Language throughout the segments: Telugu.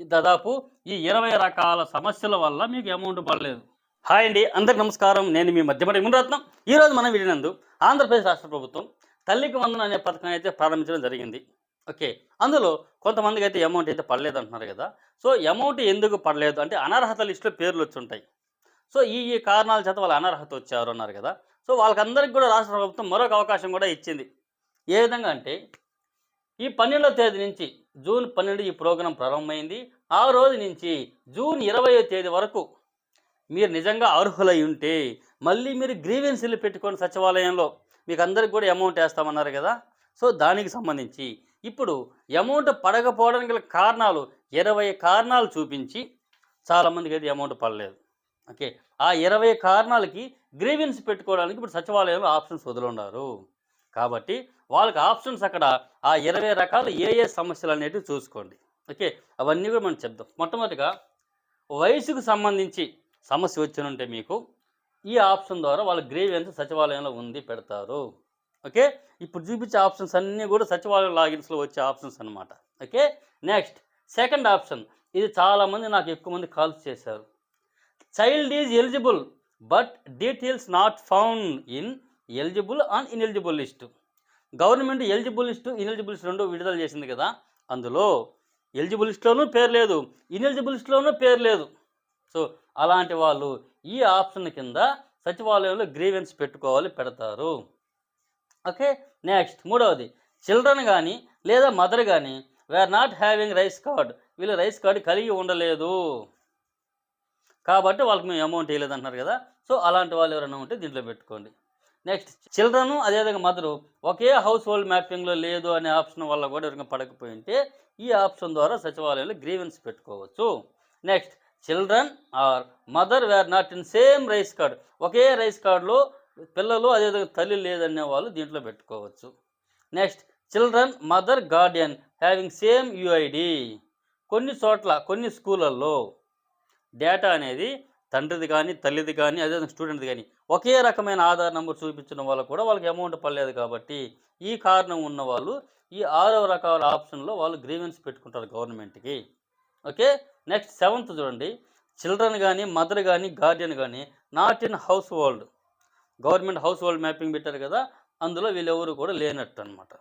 దాదాపు ఈ ఇరవై రకాల సమస్యల వల్ల మీకు అమౌంట్ పడలేదు. హాయ్ అండి అందరికి నమస్కారం. నేను మీ మధ్యపడి మునరత్నం. ఈరోజు మనం విడినందు ఆంధ్రప్రదేశ్ రాష్ట్ర ప్రభుత్వం తల్లికి వందన అనే పథకం అయితే ప్రారంభించడం జరిగింది. ఓకే అందులో కొంతమందికి అయితే అమౌంట్ అయితే పడలేదు అంటున్నారు కదా. సో అమౌంట్ ఎందుకు పడలేదు? అంటే అనర్హత లిస్టులో పేర్లు వచ్చి ఉంటాయి. సో ఈ ఈ కారణాల చేత వాళ్ళు అనర్హత వచ్చారు అన్నారు కదా. సో వాళ్ళకందరికీ కూడా రాష్ట్ర ప్రభుత్వం మరొక అవకాశం కూడా ఇచ్చింది. ఏ విధంగా అంటే ఈ పన్నెండవ తేదీ నుంచి జూన్ పన్నెండు ఈ ప్రోగ్రాం ప్రారంభమైంది. ఆ రోజు నుంచి జూన్ ఇరవయో తేదీ వరకు మీరు నిజంగా అర్హులై ఉంటే మళ్ళీ మీరు గ్రీవెన్సీలు పెట్టుకొని సచివాలయంలో. మీకు అందరికి కూడా అమౌంట్ వేస్తామన్నారు కదా. సో దానికి సంబంధించి ఇప్పుడు అమౌంట్ పడకపోవడానికి గల కారణాలు ఇరవై కారణాలు చూపించి చాలామందికి అయితే అమౌంట్ పడలేదు. ఓకే? ఆ ఇరవై కారణాలకి గ్రీవెన్స్ పెట్టుకోవడానికి ఇప్పుడు సచివాలయంలో ఆప్షన్స్ వదులున్నారు కాబట్టి వాళ్ళకి ఆప్షన్స్ అక్కడ ఆ ఇరవై రకాలు ఏ ఏ సమస్యలు అనేటివి చూసుకోండి. ఓకే? అవన్నీ కూడా మనం చెప్దాం. మొట్టమొదటిగా వయసుకు సంబంధించి సమస్య వచ్చినుంటే మీకు ఈ ఆప్షన్ ద్వారా వాళ్ళ గ్రీవెన్స్ సచివాలయంలో ఉంది పెడతారు. ఓకే? ఇప్పుడు చూపించే ఆప్షన్స్ అన్నీ కూడా సచివాలయం లాగిన్స్లో వచ్చే ఆప్షన్స్ అనమాట ఓకే? నెక్స్ట్ సెకండ్ ఆప్షన్ ఇది చాలామంది నాకు ఎక్కువ మంది కాల్స్ చేశారు. Child is eligible but details not found in eligible and ineligible list. Government eligible list ineligible list రెండు విడుదల చేసింది కదా. అందులో ఎలిజిబుల్ లిస్ట్లోనూ పేరు లేదు. ఇనెలిజిబుల్ లిస్ట్లోనూ పేరు లేదు. సో అలాంటి వాళ్ళు ఈ ఆప్షన్ కింద సచివాలయంలో గ్రీవెన్స్ పెట్టుకోవాలి పెడతారు. ఓకే నెక్స్ట్ మూడవది. చిల్డ్రన్ కానీ లేదా మదర్ కానీ were not having rice card. వీళ్ళు రైస్ కార్డు కలిగి ఉండలేదు. కాబట్టి వాళ్ళకి మేము అమౌంట్ వేయలేదు అంటున్నారు కదా. సో అలాంటి వాళ్ళు ఎవరైనా ఉంటే దీంట్లో పెట్టుకోండి. నెక్స్ట్ చిల్డ్రన్ అదేవిధంగా మదరు. ఒకే హౌస్ హోల్డ్ మ్యాపింగ్లో లేదు అనే ఆప్షన్ వల్ల కూడా ఎవరైనా పడకపోయి ఉంటే ఈ ఆప్షన్ ద్వారా సచివాలయంలో గ్రీవెన్స్ పెట్టుకోవచ్చు. Next children are mother were not in same rice card. Okay rice కార్డులో పిల్లలు అదేవిధంగా తల్లి లేదనే వాళ్ళు దీంట్లో పెట్టుకోవచ్చు. Next children mother guardian having same UID. కొన్ని చోట్ల కొన్ని స్కూళ్ళల్లో డేటా అనేది తండ్రిది కానీ తల్లిది కానీ అదే స్టూడెంట్ది కానీ ఒకే రకమైన ఆధార్ నెంబర్ చూపించడం వల్ల కూడా వాళ్ళకి అమౌంట్ పడలేదు కాబట్టి ఈ కారణం ఉన్న వాళ్ళు ఈ ఆరో రకాల ఆప్షన్లో వాళ్ళు గ్రీవెన్స్ పెట్టుకుంటారు గవర్నమెంట్కి. ఓకే? నెక్స్ట్ సెవెంత్ చూడండి. చిల్డ్రన్ కానీ మదర్ కానీ గార్డియన్ కానీ not in household. Government household mapping పెట్టారు కదా అందులో వీళ్ళెవరు కూడా లేనట్టు అనమాట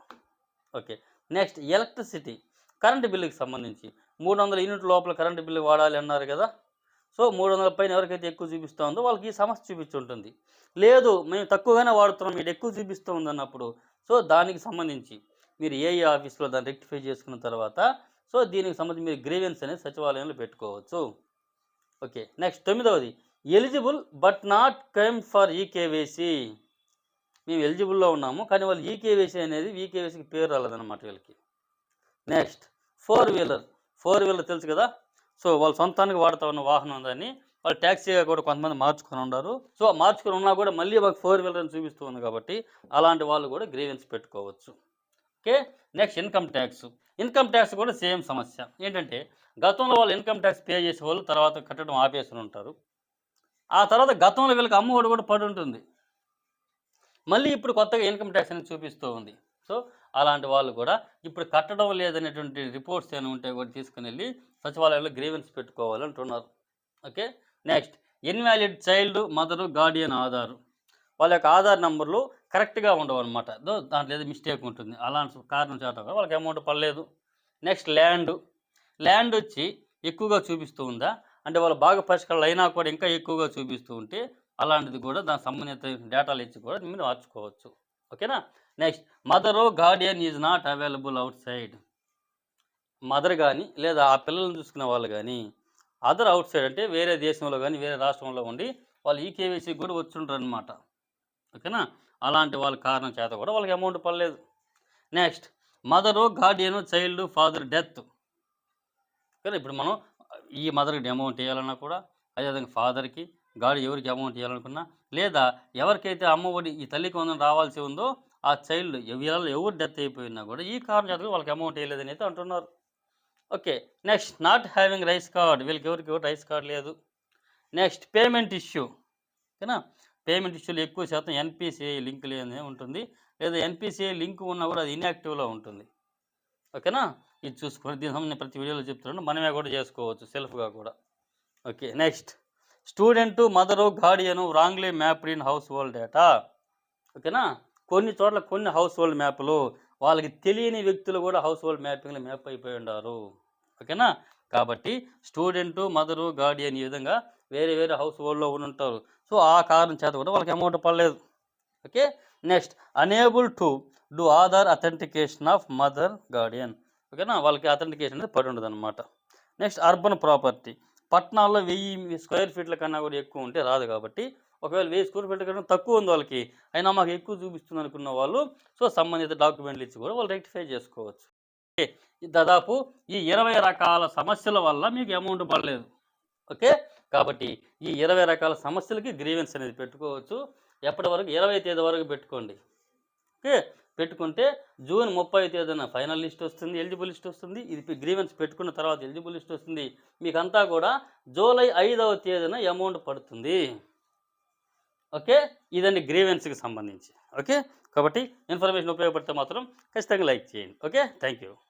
ఓకే? నెక్స్ట్ ఎలక్ట్రిసిటీ కరెంటు బిల్లుకి సంబంధించి మూడు వందల యూనిట్ లోపల కరెంటు బిల్లు వాడాలి అన్నారు కదా సో మూడు వందల పైన ఎవరికైతే ఎక్కువ చూపిస్తూ ఉందో వాళ్ళకి ఈ సమస్య చూపించుంటుంది. లేదు మేము తక్కువగానే వాడుతున్నాం మీరు ఎక్కువ చూపిస్తూ ఉందన్నప్పుడు. సో దానికి సంబంధించి మీరు ఏ ఆఫీస్లో దాన్ని రెక్టిఫై చేసుకున్న తర్వాత సో దీనికి సంబంధించి మీరు గ్రీవెన్స్ అనేది సచివాలయంలో పెట్టుకోవచ్చు. Okay next తొమ్మిదవది. Eligible but not come for eKYC. మేము ఎలిజిబుల్లో ఉన్నాము కానీ వాళ్ళు ఈకేవైసీ అనేది ఈకేవైసీకి పేరు రాలేదన్నమాట వీళ్ళకి. Next four wheeler. Four wheeler తెలుసు కదా? సో వాళ్ళ సొంతానికి వాడుతా ఉన్న వాహనం ఉందని వాళ్ళు ట్యాక్సీగా కూడా కొంతమంది మార్చుకొని ఉన్నారు. సో మార్చుకొని ఉన్నా కూడా మళ్ళీ మాకు ఫోర్ వీలర్ అని చూపిస్తూ ఉంది కాబట్టి అలాంటి వాళ్ళు కూడా గ్రీవెన్స్ పెట్టుకోవచ్చు. Okay next income tax income tax కూడా సేమ్ సమస్య. ఏంటంటే గతంలో వాళ్ళు ఇన్కమ్ ట్యాక్స్ పే చేసే వాళ్ళు తర్వాత కట్టడం ఆపేసి ఉంటారు. ఆ తర్వాత గతంలో వీళ్ళకి అమ్మఒడి కూడా పడి ఉంటుంది. మళ్ళీ ఇప్పుడు కొత్తగా ఇన్కమ్ ట్యాక్స్ అనేది చూపిస్తూ ఉంది. సో అలాంటి వాళ్ళు కూడా ఇప్పుడు కట్టడం లేదనేటువంటి రిపోర్ట్స్ ఏమైనా ఉంటే కూడా తీసుకుని వెళ్ళి సచివాలయంలో grievance పెట్టుకోవాలంటున్నారు okay next. Invalid child mother guardian Aadhaar. వాళ్ళ యొక్క ఆధార్ నెంబర్లు కరెక్ట్గా ఉండవు అనమాట దాంట్లో ఏదో మిస్టేక్ ఉంటుంది. అలాంటి కారణం చేత కూడా వాళ్ళకి అమౌంట్ పడలేదు. Next land. ల్యాండ్ వచ్చి ఎక్కువగా చూపిస్తూ ఉందా? అంటే వాళ్ళు బాగా పరిష్కారాలు అయినా కూడా ఇంకా ఎక్కువగా చూపిస్తూ ఉంటే అలాంటిది కూడా దానికి సంబంధిత డేటాలు ఇచ్చి కూడా మీరు మార్చుకోవచ్చు. ఓకేనా? Next. Mother guardian is not available outside. Mother కానీ లేదా ఆ పిల్లల్ని చూసుకునే వాళ్ళు కానీ అదర్ అవుట్ సైడ్ అంటే వేరే దేశంలో కానీ వేరే రాష్ట్రంలో ఉండి వాళ్ళు ఈ కేవైసీకి కూడా వచ్చుంటారు అనమాట ఓకేనా? అలాంటి వాళ్ళ కారణం చేత కూడా వాళ్ళకి అమౌంట్ పడలేదు. Next mother guardian child father death ఓకేనా? ఇప్పుడు మనం ఈ మదర్కి అమౌంట్ వేయాలన్నా కూడా అదేవిధంగా ఫాదర్కి గాడి ఎవరికి అమౌంట్ ఇవ్వాలనుకున్నా లేదా ఎవరికైతే అమ్మఒడి ఈ తల్లికి వందనం రావాల్సి ఉందో ఆ చైల్డ్ ఎవరు ఎవరు డెత్ అయిపోయినా కూడా ఈ కారణం చేత వాళ్ళకి అమౌంట్ వేయలేదని అయితే అంటున్నారు. Okay next. Not having rice card. వీళ్ళకి ఎవరికి ఎవరు రైస్ కార్డ్ లేదు. Next payment issue. ఓకేనా? పేమెంట్ ఇష్యూలు ఎక్కువ శాతం ఎన్పిసిఐ లింక్ లేని ఉంటుంది. లేదా ఎన్పిసిఐ లింక్ ఉన్నా కూడా అది ఇన్యాక్టివ్లో ఉంటుంది. ఓకేనా? ఇది చూసుకొని దీని సంబంధించి ప్రతి వీడియోలో చెప్తున్నాను. మనమే కూడా చేసుకోవచ్చు. సెల్ఫ్గా కూడా. Okay next. Student mother guardian wrongly map in household data. ఓకేనా? కొన్ని చోట్ల కొన్ని హౌస్ హోల్డ్ మ్యాప్లు వాళ్ళకి తెలియని వ్యక్తులు కూడా హౌస్ హోల్డ్ మ్యాపింగ్లో మ్యాప్ అయిపోయి ఉన్నారు ఓకేనా? కాబట్టి స్టూడెంట్ మదరు గార్డియన్ ఈ విధంగా వేరే వేరే హౌస్ హోల్డ్లో ఉండి ఉంటారు. సో ఆ కారణం చేత కూడా వాళ్ళకి అమౌంట్ పడలేదు. Okay? Next unable to do Aadhaar authentication of mother guardian. ఓకేనా? వాళ్ళకి అథెంటికేషన్ అనేది పడి ఉండదు అనమాట నెక్స్ట్ అర్బన్ ప్రాపర్టీ. పట్టణాల్లో వెయ్యి స్క్వేర్ ఫీట్ల కన్నా కూడా ఎక్కువ ఉంటే రాదు కాబట్టి ఒకవేళ వెయ్యి స్క్వేర్ ఫీట్ల కన్నా తక్కువ ఉంది వాళ్ళకి అయినా మాకు ఎక్కువ చూపిస్తుంది అనుకున్న వాళ్ళు సో సంబంధిత డాక్యుమెంట్లు ఇచ్చి కూడా వాళ్ళు రెక్టిఫై చేసుకోవచ్చు. దాదాపు ఈ ఇరవై రకాల సమస్యల వల్ల మీకు అమౌంట్ పడలేదు. ఓకే? కాబట్టి ఈ ఇరవై రకాల సమస్యలకి గ్రీవెన్స్ అనేది పెట్టుకోవచ్చు. ఎప్పటి వరకు? ఇరవై తేదీ వరకు పెట్టుకోండి. ఓకే? పెట్టుకుంటే జూన్ ముప్పై తేదీన ఫైనల్ లిస్ట్ వస్తుంది ఎలిజిబుల్ లిస్ట్ వస్తుంది. ఇది గ్రీవెన్స్ పెట్టుకున్న తర్వాత ఎలిజిబుల్ లిస్ట్ వస్తుంది. మీకంతా కూడా జూలై ఐదవ తేదీన అమౌంట్ పడుతుంది. ఓకే? ఇదండి గ్రీవెన్స్కి సంబంధించి. ఓకే? కాబట్టి ఇన్ఫర్మేషన్ ఉపయోగపడితే మాత్రం ఖచ్చితంగా లైక్ చేయండి. ఓకే? Thank you